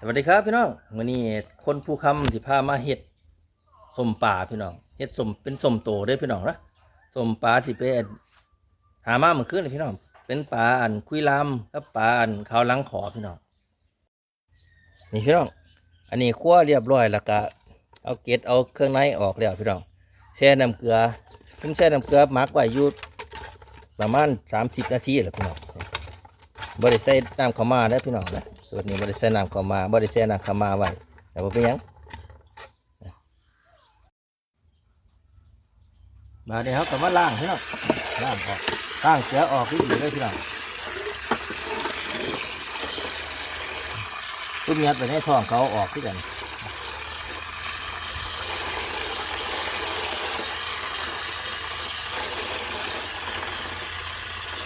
สวัสดีครับพี่น้องวันนี้คนผู้คำสิพามาเฮ็ดสมป่าพี่น้องเฮ็ดสมเป็นสมโตเด้อพี่น้องนะสมป่าที่เป็นหามาเมื่อคืนนี่พี่น้อง เป็นปลาอันคุยลามกับปลาอันขาลังขอพี่น้องนี่พี่น้อง อันนี้คั่วเรียบร้อยแล้วก็เอาเกล็ดเอาเครื่องในออกแล้วพี่น้องแช่น้ำเกลือผมแช่น้ำเกลือหมักไว้อยู่ประมาณ30นาทีแหละพี่น้องบริใส่น้ำข้ามาเด้พี่น้องนะ ส่วนนี้บริใส่น้ำข้ามาบริใส่น้ำข้ามาไว้แต่ว่าเป็นยังมาเดี๋ยวเขาก็มาล้างพี่น้องล้างออกล้างเกลือออกที่ดีเลยพี่น้องตุ้มยัดไปในท้องเขาออกที่กัน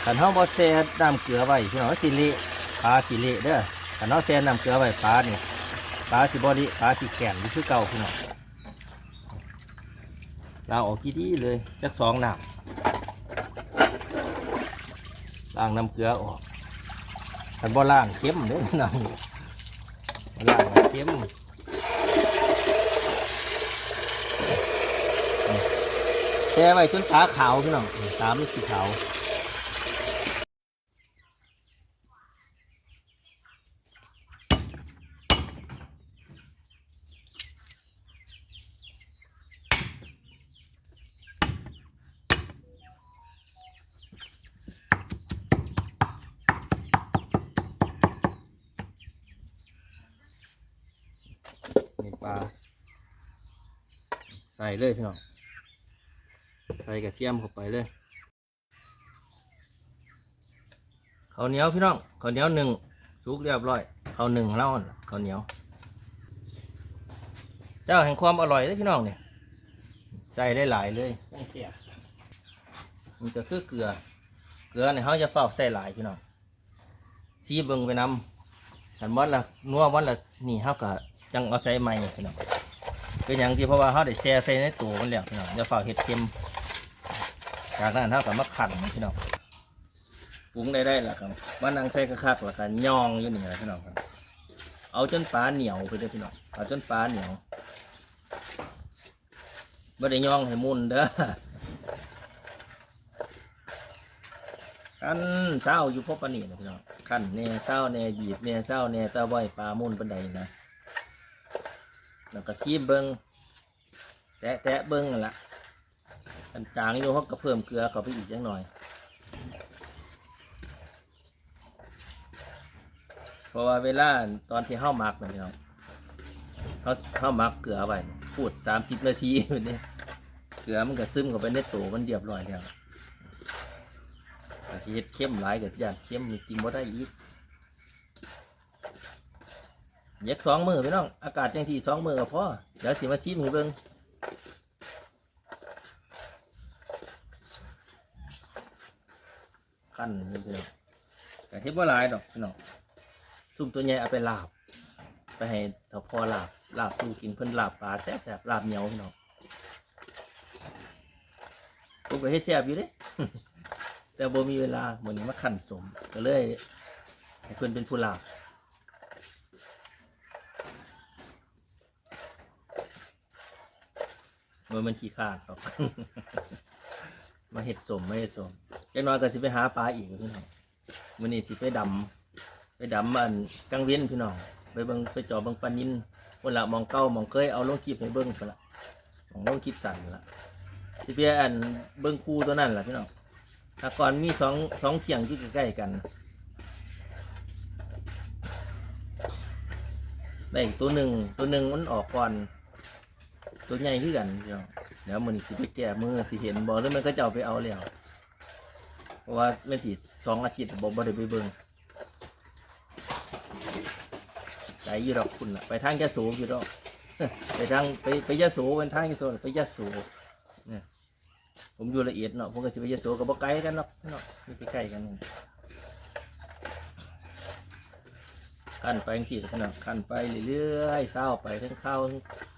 ขันเฮาบ่แช่น้ำเกลือไว้พี่น้องสิเละปลาสิเละเด้อ ขันเฮาแช่น้ำเกลือไว้ปลานี่ยปลาสิบ่ดิปลาสิแข็งนี่คือเก่าพี่น้องล้างออกกี่ดีเลยจักสองน้ำล้างน้ำเกลือออกขันบ่ล้างเค็มเด้อพี่น้องล้างเค็มแช่ไว้จนตาขาวพี่น้องตามันสีขาว ปลาใส่เลยพี่น้องใส่กระเทียมเข้าไปเลยข้าวเหนียวพี่น้องข้าวเหนียวหนึ่งสุกเรียบร้อยข้าวหนึ่งเล่าหั่นล่ะข้าวเหนียว เจ้าแห่งความอร่อยเลยพี่น้องเนี่ยใส่ได้หลายเลยเสียบมันก็คือเกลือ เกลือเนี่ยเขาจะเฝ้าใส่หลายพี่น้องซีเบิ่งไปนำขันวันละนัววันละนี่เขาก็ จังเอาใส่ใหม่พี่น้องเป็นอย่างที่เพราะว่าเขาได้แช่ใส่ในตู้มันแล้วพี่น้องจะฝากเห็ดเค็มจากนั้นเขาก็มาขันพี่น้องปรุงได้ได้ล้วครับมานั่งใส่กระคักแล้วก็ย่องอยู่นี่แหละพี่น้องครับ เอาจนปลาเหนียวไปเลยพี่น้องเอาจนปลาเหนียวไม่ได้ย่องให้มุนเด้อขั้นเศร้าอยู่พบปานนี่นะพี่น้องขั้นเนี่ยเศร้าเนี่ยบีบเนี่ยเศร้าเนี่ยตะไว้ปลามุ่นปันใดนะ แล้วก็ซีมเบิงแตะแตะเบิงนั่นละอันจางอยู่เขาก็เพิ่มเกลือเข้าไปอีกจังหน่อย เพราะว่าเวลาตอนที่เข้าหมักนะพี่น้องเขาเข้าหมักเกลือไว้พูดสามสิบนาทีแบบนี้เกลือมันก็ซึมเข้าไปในตัวมันเรียบร้อยแล้วแต่ที่เฮ็ดเข้มหลายกับยานเข้มนี่กินบ่ได้อีก เย็กสองมือพี่น้อง อากาศจังสี่สองมือก็พอเดี๋ยวสิมาซิมให้เบิงขั้นนี่พี่น้องแต่เฮ็ดว่าหลายดอกพี่น้องซุ่มตัวใหญ่เอาไปลาบ ไปให้ถ้าพอลาบลาบสู้กินเพิ่นลาบปลาแซ่บแบบลาบเหนียวพี่น้องผมก็เฮ็ดแซ่บอยู่เด้แต่บ่มีเวลาเหมือนมาขันสม ก็เลยให้เพิ่นเป็นผู้ลาบ มื่อมันขี้ขาดหรอกมาเห็ดสมมาเห็ดสมย่างน้อยก็สิไปหาปลาอีกพี่น้องวันนี้สิไปดำไปดำอันกลางเว้นพี่น้องไปเบิงไปจอเบิงปลานินวันละมองเก้ามองเคยเอาลงคลิปให้เบิ่งไปละมองลงคลิปสั่นละสิไปอันเบิ่งคู่ตัวนั้นละพี่น้องถ้าก่อนมีสองสองเขียงที่ใกล้ๆกันได้อีกตัวหนึ่งตัวหนึ่งมันออกก่อน ตัวใหญ่ขึ้นกันพี่น้องเดี๋ยวมันสิไปแก้มือสิเห็นบอแล้วมันก็จะเอาไปเอาแล้วเพราะว่าไม่สิสองอาทิตย์บอกบ่ได้ไปเบิ่งใจอยู่ดอกคุณอะไปทางยะโสอยู่ดอกไปทางไปไปยะโสเป็นทางยะโสไปยะโสเนี่ยผมอยู่ละเอียดเนาะผมก็สิไปยะโสกับบ่ไกลกันเนาะเนาะนี่ใกล้กันขั้นไปจังซี่พี่น้องขั้นไปเรื่อยๆเศร้าไปทั้งเข้า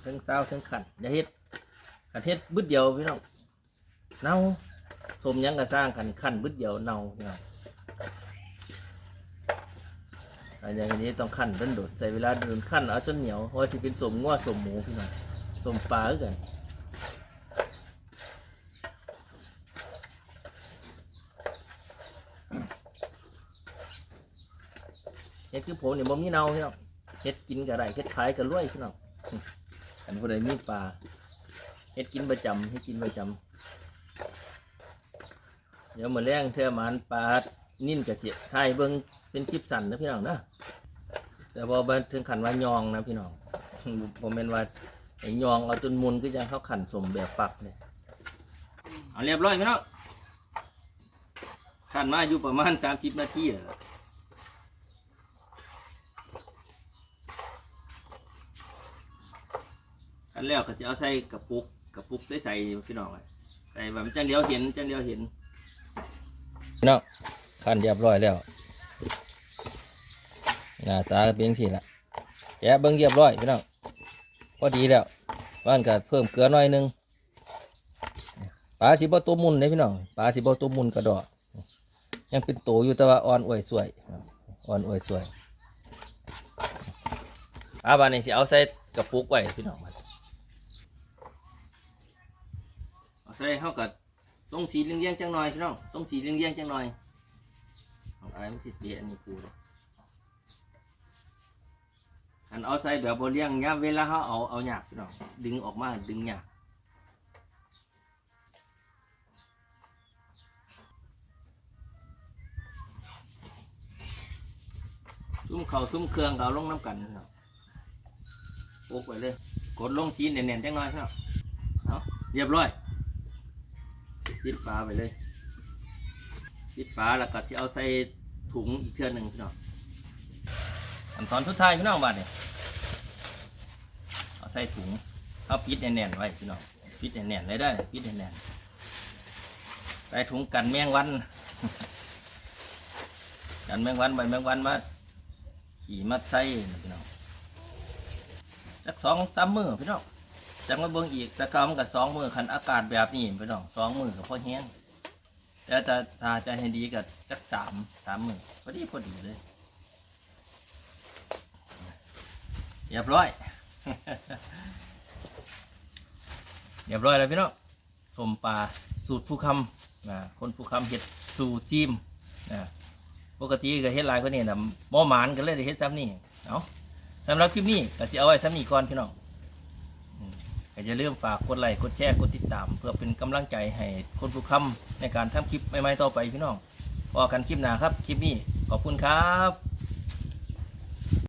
ทั้งเศร้าทั้งขันอย่าเฮ็ดขันเฮ็ดบึดเดียวพี่น้องเน่าสมยังก็สร้างขันขันบึดเดียวเน่าพี่น้องอันอย่างนี้ต้องขันต้นโดดใส่เวลาโดนขันเอาจนเหนียวว่าสิเป็นสมงัวสมหมูพี่น้องสมปลาคือกันเฮ็ดคือผมเนี่ยบ่มีเน่าพี่น้องเฮ็ดกินก็ได้เฮ็ดขายก็รวยพี่น้อง อันผู้ใดมีปลาเฮ็ดกินประจำเฮ็ดกินประจำเดี๋ยวมาแรงเธอมานปลานิ่นกระเสียไทยเบิ่งเป็นคลิปสั้นนะพี่น้องนะแต่พอมาถึงขันว่ายองนะพี่น้องผมเป็นว่าไอ้ยองเอาจนมุนก็ยังเข้าขันสมแบบฝักเลยเอาเรียบร้อยพี่น้องขันมาอยู่ประมาณสามสิบนาทีแล้วล่ะ นแล้วก็จะเอาใส่กระปุกกระปุกใส่ใส่พี่น้องไว้ใส่แบบจังเดียวเห็นจังเดียวเห็นพี่น้องขันเรียบร้อยแล้วหน้าตาเป็นสิละแกะเบิ้งเรียบร้อยพี่น้องพอดีแล้วบ้านก็เพิ่มเกลือหน่อยหนึงปลาสิบ่ตัวมุนเลยพี่น้องปลาสิบ่ตัวมุนกระดอกยังเป็นโตอยู่แต่ว่าอ่อนอวยสวยอ่อนอวยสวยปลาบานนี้สิเอาใส่กระปุกไว้พี่น้องมัน ใส่เท่ากับตรงสีเลี้ยงๆจังหน่อยพี่น้องตรงสีเลี้ยงๆจังหน่อยเอาอะไรมันสิเตะอันนี้ปูเลยอันเอาใส่แบบบเลี้ยงย่ามเวลาเขาเอาเอาหยากพี่น้องดึงออกมาดึงหยากซุ้มเขาซุ้มเครื่องเอาลงน้ำกันพี่น้องโปกไปเลย กดลงสีแน่นๆจังหน่อยพี่น้องเอาเรียบร้อย ปิดฝาไปเลย ปิดฝาแล้วก็สิเอาใส่ถุงอีกเทื่อหนึ่งพี่น้องอันตอนสุดท้ายพี่น้องบ้าเนี่ยเอาใส่ถุงเอาปิดแน่นๆไว้พี่น้องปิดแน่นๆเลยได้ปิดแน่นๆใส่ถุงกันแมงวัน กันแมงวันใบแมงวันมาขี่มาใส่พี่น้องจักสองสามมือพี่น้อง จังมาเบิ่งอีกแต่ก็มันกับสองมือคันอากาศแบบนี้พี่น้องสองมือกับพ่อแห้งแต่จะถ้าจะให้ดีกับจักสามสามมือพอดีพอดีเลยเรียบร้อยเรียบร้อยแล้วพี่น้องสมปลาสูตรผู้คำนะคนผู้คำเห็ดสูตรจิ้มนะปกติก็เฮ็ดลายคนนี่นะบ่หมานกันเลยได้เฮ็ดซ้ำนี่เอาสำหรับคลิปนี้ก็จะเอาไว้ซ้ำนี่ก่อนพี่น้อง ก็จะเริ่าลืมฝากกดไลค์กดแชร์กดติดตาม เพื่อเป็นกำลังใจให้คนผู้คำในการทำคลิปใหม่ๆต่อไปพี่น้องพอกันคลิปหน้าครับ คลิปนี้ขอบคุณครับ